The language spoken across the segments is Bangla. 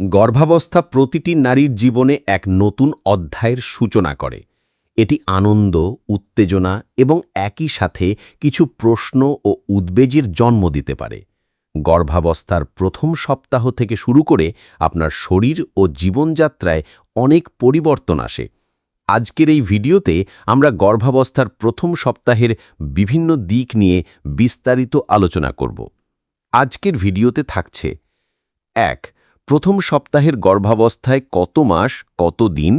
গর্ভাবস্থা প্রতিটি নারীর জীবনে এক নতুন অধ্যায়ের সূচনা করে। এটি আনন্দ, উত্তেজনা এবং একই সাথে কিছু প্রশ্ন ও উদ্বেগের জন্ম দিতে পারে। গর্ভাবস্থার প্রথম সপ্তাহ থেকে শুরু করে আপনার শরীর ও জীবনযাত্রায় অনেক পরিবর্তন আসে। আজকের এই ভিডিওতে আমরা গর্ভাবস্থার প্রথম সপ্তাহের বিভিন্ন দিক নিয়ে বিস্তারিত আলোচনা করব। আজকের ভিডিওতে থাকছে, এক প্রথম সপ্তাহের গর্ভাবস্থায় কত মাস, কত দিন?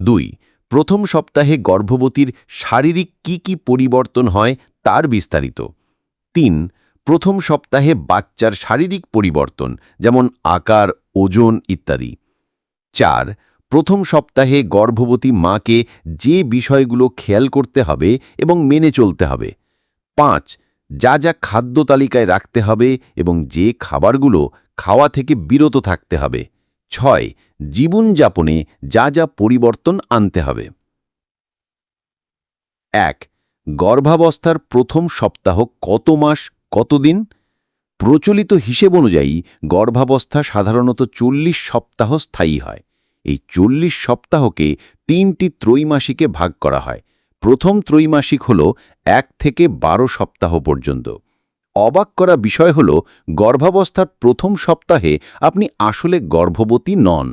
দুই, প্রথম সপ্তাহে গর্ভবতীর শারীরিক কি কি পরিবর্তন হয় তার বিস্তারিত। তিন, প্রথম সপ্তাহে বাচ্চার শারীরিক পরিবর্তন, যেমন আকার, ওজন ইত্যাদি। চার, প্রথম সপ্তাহে গর্ভবতী মাকে যে বিষয়গুলো খেয়াল করতে হবে এবং মেনে চলতে হবে। পাঁচ, যা যা খাদ্য তালিকায় রাখতে হবে এবং যে খাবারগুলো খাওয়া থেকে বিরত থাকতে হবে। ছয়, জীবনযাপনে যা যা পরিবর্তন আনতে হবে। এক, গর্ভাবস্থার প্রথম সপ্তাহ কত মাস কতদিন প্রচলিত হিসেব অনুযায়ী গর্ভাবস্থা সাধারণত চল্লিশ সপ্তাহ স্থায়ী হয়। এই চল্লিশ সপ্তাহকে তিনটি ত্রৈমাসিকে ভাগ করা হয়। প্রথম ত্রৈমাসিক হল এক থেকে বারো সপ্তাহ পর্যন্ত। অবাক করা বিষয় হল, গর্ভাবস্থার প্রথম সপ্তাহে আপনি আসলে গর্ভবতী নন।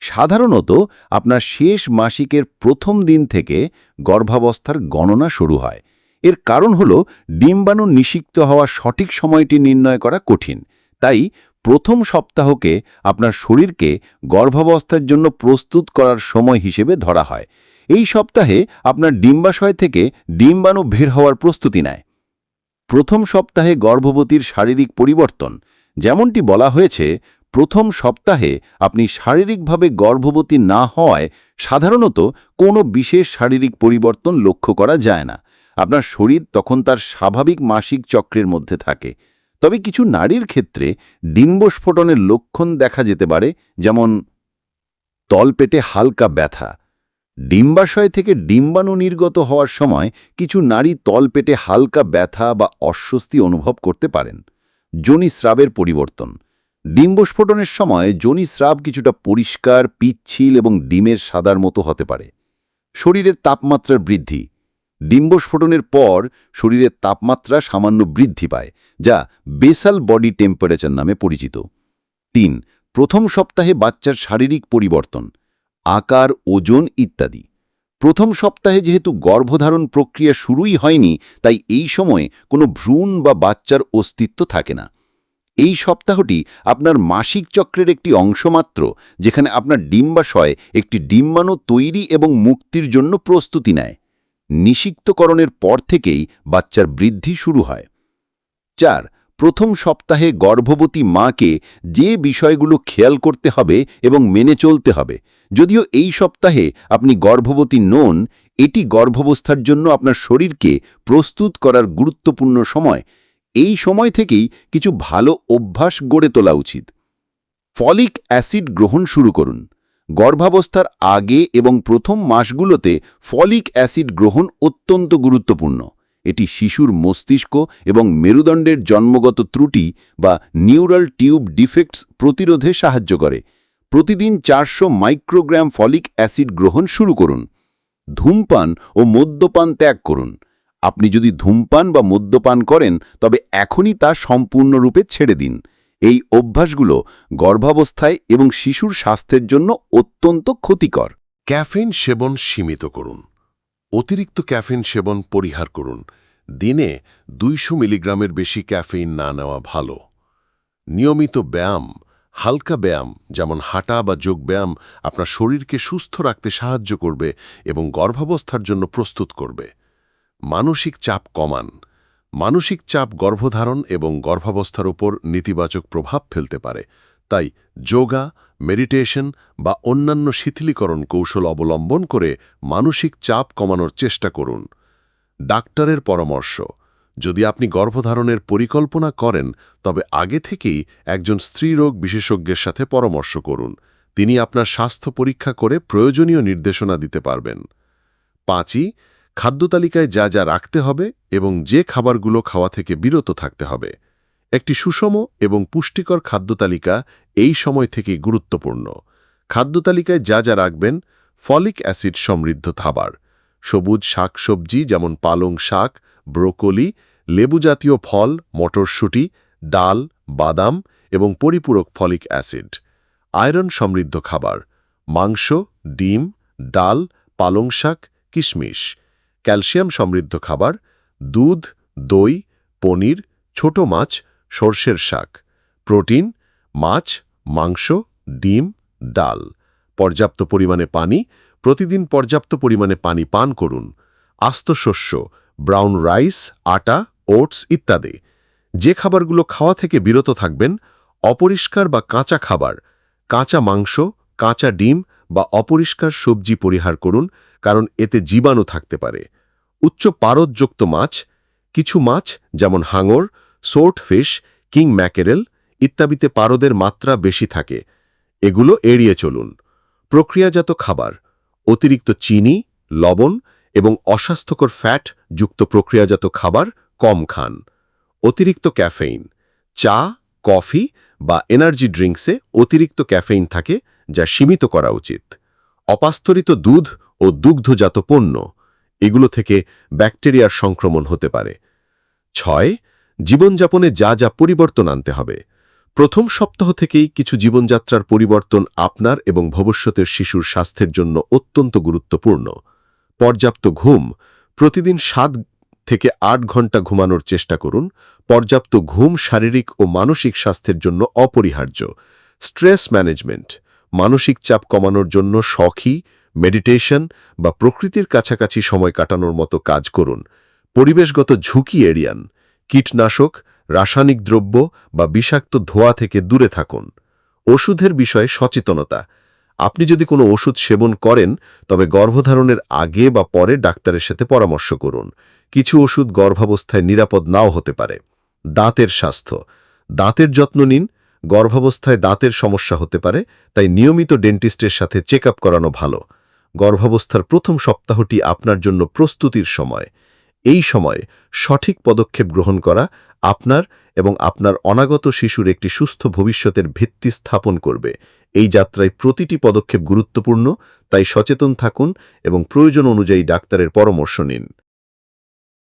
সাধারণত আপনার শেষ মাসিকের প্রথম দিন থেকে গর্ভাবস্থার গণনা শুরু হয়। এর কারণ হল, ডিম্বাণু নিষিক্ত হওয়া সঠিক সময়টি নির্ণয় করা কঠিন। তাই প্রথম সপ্তাহকে আপনার শরীরকে গর্ভাবস্থার জন্য প্রস্তুত করার সময় হিসেবে ধরা হয়। এই সপ্তাহে আপনার ডিম্বাশয় থেকে ডিম্বাণু বের হওয়ার প্রস্তুতি নেয়। প্রথম সপ্তাহে গর্ভবতীর শারীরিক পরিবর্তন। যেমনটি বলা হয়েছে, প্রথম সপ্তাহে আপনি শারীরিকভাবে গর্ভবতী না হওয়ায় সাধারণত কোনো বিশেষ শারীরিক পরিবর্তন লক্ষ্য করা যায় না। আপনার শরীর তখন তার স্বাভাবিক মাসিক চক্রের মধ্যে থাকে। তবে কিছু নারীর ক্ষেত্রে ডিম্বস্ফোটনের লক্ষণ দেখা যেতে পারে, যেমন তলপেটে হালকা ব্যথা ডিম্বাশয় থেকে ডিম্বাণু নির্গত হওয়ার সময় কিছু নারী তলপেটে হালকা ব্যথা বা অস্বস্তি অনুভব করতে পারেন। যোনিস্রাবের পরিবর্তন। ডিম্বস্ফোটনের সময় যোনিস্রাব কিছুটা পরিষ্কার, পিচ্ছিল এবং ডিমের সাদার মতো হতে পারে। শরীরের তাপমাত্রার বৃদ্ধি। ডিম্বস্ফোটনের পর শরীরের তাপমাত্রা সামান্য বৃদ্ধি পায়, যা বেসাল বডি টেম্পারেচার নামে পরিচিত। তিন, প্রথম সপ্তাহে বাচ্চার শারীরিক পরিবর্তন। আকার, ওজন ইত্যাদি। প্রথম সপ্তাহে যেহেতু গর্ভধারণ প্রক্রিয়া শুরুই হয়নি, তাই এই সময়ে কোনো ভ্রূণ বা বাচ্চার অস্তিত্ব থাকে না। এই সপ্তাহটি আপনার মাসিক চক্রের একটি অংশ মাত্র, যেখানে আপনার ডিম্বাশয় একটি ডিম্বাণু তৈরি এবং মুক্তির জন্য প্রস্তুতি নেয়। নিষিক্তকরণের পর থেকেই বাচ্চার বৃদ্ধি শুরু হয়। চার প্রথম সপ্তাহে গর্ভবতী মাকে যে বিষয়গুলো খেয়াল করতে হবে এবং মেনে চলতে হবে। যদিও এই সপ্তাহে আপনি গর্ভবতী নন, এটি গর্ভাবস্থার জন্য আপনার শরীরকে প্রস্তুত করার গুরুত্বপূর্ণ সময়। এই সময় থেকেই কিছু ভালো অভ্যাস গড়ে তোলা উচিত। ফলিক অ্যাসিড গ্রহণ শুরু করুন। গর্ভাবস্থার আগে এবং প্রথম মাসগুলোতে ফলিক অ্যাসিড গ্রহণ অত্যন্ত গুরুত্বপূর্ণ। এটি শিশুর মস্তিষ্ক এবং মেরুদণ্ডের জন্মগত ত্রুটি বা নিউরাল টিউব ডিফেক্টস প্রতিরোধে সাহায্য করে। প্রতিদিন চারশো মাইক্রোগ্রাম ফলিক অ্যাসিড গ্রহণ শুরু করুন। ধূমপান ও মদ্যপান ত্যাগ করুন। আপনি যদি ধূমপান বা মদ্যপান করেন, তবে এখনই তা সম্পূর্ণরূপে ছেড়ে দিন। এই অভ্যাসগুলো গর্ভাবস্থায় এবং শিশুর স্বাস্থ্যের জন্য অত্যন্ত ক্ষতিকর। ক্যাফেন সেবন সীমিত করুন। অতিরিক্ত ক্যাফেইন সেবন পরিহার করুন। দিনে দুইশো মিলিগ্রামের বেশি ক্যাফেইন না নেওয়া ভালো। নিয়মিত ব্যায়াম, হালকা ব্যায়াম, যেমন হাঁটা বা যোগব্যায়াম আপনার শরীরকে সুস্থ রাখতে সাহায্য করবে এবং গর্ভাবস্থার জন্য প্রস্তুত করবে। মানসিক চাপ কমান। মানসিক চাপ গর্ভধারণ এবং গর্ভাবস্থার উপর নেতিবাচক প্রভাব ফেলতে পারে। তাই যোগা, মেডিটেশন বা অন্যান্য শিথিলীকরণ কৌশল অবলম্বন করে মানসিক চাপ কমানোর চেষ্টা করুন। ডাক্তারের পরামর্শ, যদি আপনি গর্ভধারণের পরিকল্পনা করেন, তবে আগে থেকেই একজন স্ত্রীরোগ বিশেষজ্ঞের সাথে পরামর্শ করুন। তিনি আপনার স্বাস্থ্য পরীক্ষা করে প্রয়োজনীয় নির্দেশনা দিতে পারবেন। পাঁচই, খাদ্য তালিকায় যা যা রাখতে হবে এবং যে খাবারগুলো খাওয়া থেকে বিরত থাকতে হবে। একটি সুষম এবং পুষ্টিকর খাদ্য তালিকা এই সময় থেকে গুরুত্বপূর্ণ। খাদ্য তালিকায় যা যা রাখবেন, ফলিক অ্যাসিড সমৃদ্ধ খাবার। সবুজ শাকসবজি যেমন পালং শাক, ব্রোকলি লেবু জাতীয় ফল, মটরশুঁটি, ডাল, বাদাম এবং পরিপূরক ফলিক অ্যাসিড। আয়রন সমৃদ্ধ খাবার। মাংস, ডিম, ডাল, পালং শাক, কিশমিশ। ক্যালসিয়াম সমৃদ্ধ খাবার। দুধ, দই, পনির, ছোট মাছ সর্ষের শাক। প্রোটিন, মাছ, মাংস, ডিম, ডাল। পর্যাপ্ত পরিমাণে পানি, প্রতিদিন পর্যাপ্ত পরিমাণে পানি পান করুন। আস্ত শস্য, ব্রাউন রাইস, আটা, ওটস ইত্যাদি। যে খাবারগুলো খাওয়া থেকে বিরত থাকবেন, অপরিষ্কার বা কাঁচা খাবার, কাঁচা মাংস, কাঁচা ডিম বা অপরিষ্কার সবজি পরিহার করুন, কারণ এতে জীবাণু থাকতে পারে। উচ্চ পারদযুক্ত মাছ, কিছু মাছ যেমন হাঙর সোর্ট ফিশ কিং ম্যাকেরেল ইত্যাদিতে পারদের মাত্রা বেশি থাকে। এগুলো এড়িয়ে চলুন। প্রক্রিয়াজাত খাবার, অতিরিক্ত চিনি, লবণ এবং অস্বাস্থ্যকর ফ্যাট যুক্ত প্রক্রিয়াজাত খাবার কম খান। অতিরিক্ত ক্যাফেইন চা কফি বা এনার্জি ড্রিঙ্কসে অতিরিক্ত ক্যাফেইন থাকে যা সীমিত করা উচিত। অপাস্তরিত দুধ ও দুগ্ধজাত পণ্য, এগুলো থেকে ব্যাকটেরিয়ার সংক্রমণ হতে পারে। ছয় জীবনযাপনে যা যা পরিবর্তন আনতে হবে। প্রথম সপ্তাহ থেকেই কিছু জীবনযাত্রার পরিবর্তন আপনার এবং ভবিষ্যতের শিশুর স্বাস্থ্যের জন্য অত্যন্ত গুরুত্বপূর্ণ। পর্যাপ্ত ঘুম, প্রতিদিন সাত থেকে আট ঘণ্টা ঘুমানোর চেষ্টা করুন। পর্যাপ্ত ঘুম শারীরিক ও মানসিক স্বাস্থ্যের জন্য অপরিহার্য। স্ট্রেস ম্যানেজমেন্ট, মানসিক চাপ কমানোর জন্য শখী মেডিটেশন বা প্রকৃতির কাছাকাছি সময় কাটানোর মতো কাজ করুন। পরিবেশগত ঝুঁকি এড়িয়ান কীটনাশক, রাসায়নিক দ্রব্য বা বিষাক্ত ধোয়া থেকে দূরে থাকুন। ওষুধের বিষয়ে সচেতনতা। আপনি যদি কোনো ওষুধ সেবন করেন, তবে গর্ভধারণের আগে বা পরে ডাক্তারের সাথে পরামর্শ করুন। কিছু ওষুধ গর্ভাবস্থায় নিরাপদ নাও হতে পারে। দাঁতের স্বাস্থ্য। দাঁতের যত্ন নিন। গর্ভাবস্থায় দাঁতের সমস্যা হতে পারে, তাই নিয়মিত ডেন্টিস্টের সাথে চেক করানো ভালো। গর্ভাবস্থার প্রথম সপ্তাহটি আপনার জন্য প্রস্তুতির সময়। এই সময় সঠিক পদক্ষেপ গ্রহণ করা আপনার এবং আপনার অনাগত শিশুর একটি সুস্থ ভবিষ্যতের ভিত্তি স্থাপন করবে। এই যাত্রায় প্রতিটি পদক্ষেপ গুরুত্বপূর্ণ, তাই সচেতন থাকুন এবং প্রয়োজন অনুযায়ী ডাক্তারের পরামর্শ নিন।